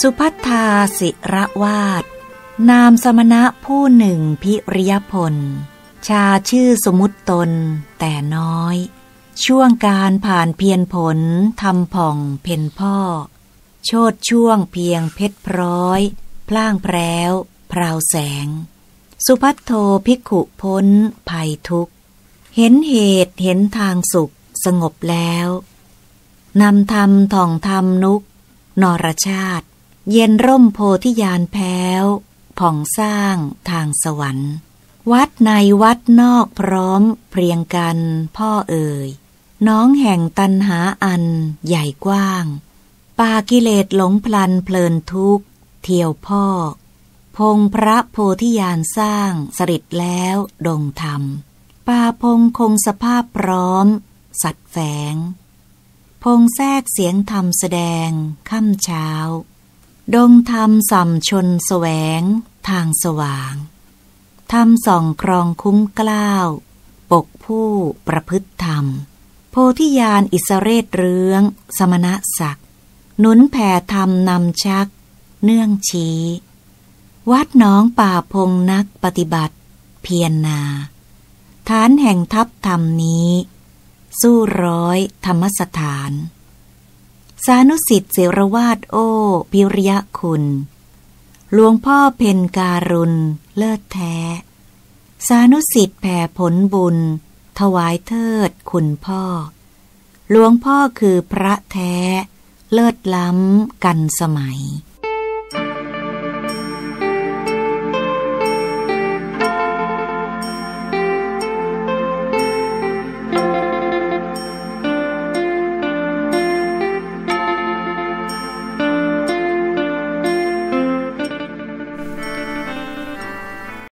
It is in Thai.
สุพัทธาสิระวาด นามสมณะผู้หนึ่งพิริยพล ชาชื่อสมุตตน แต่น้อย ช่วงการผ่านเพียรผลทำผ่องเพนพ่อ โชดช่วงเพียงเพชรพร้อย พล่างแพรวพราวแสง สุพัทโทภิกขุพ้น ภัยทุกข์ เห็นเหตุเห็นทางสุขสงบแล้วนำธรรมท่องธรรมนุก นรชาติ เย็นร่มโพธิญาณแพ้ว ผ่องสร้างทางสวรรค์ วัดในวัดนอกพร้อมเพรียงกันพ่อเอ่ย น้องแห่งตันหาอันใหญ่กว้าง ปากิเลสหลงพลันเพลินทุกเที่ยวพ่อพงพระโพธิญาณสร้างสริดแล้วดงธรรมป่าพงคงสภาพพร้อม สัตว์แฝง พงแทรกเสียงธรรมแสดงค่ำเช้า ดงธรรมสัมชนแสวง ทางสว่างธรรมส่องครองคุ้มกล้าว ปกผู้ประพฤติธรรม โพธิญาณอิสเรศเรือง สมณะศักดิ์หนุนแผ่ธรรมนำชัก เนื่องชี้ วัดน้องป่าพงนักปฏิบัติ เพียรนาฐานแห่งทัพธรรมนี้ สู้ร้อยธรรมสถาน สานุสิทธิ์เสรวาดโอพิริยคุณ หลวงพ่อเพนการุณ เลิศแท้ สานุสิทธิ์แผ่ผลบุญ ถวายเทิดคุณพ่อ หลวงพ่อคือพระแท้ เลิศล้ำกันสมัย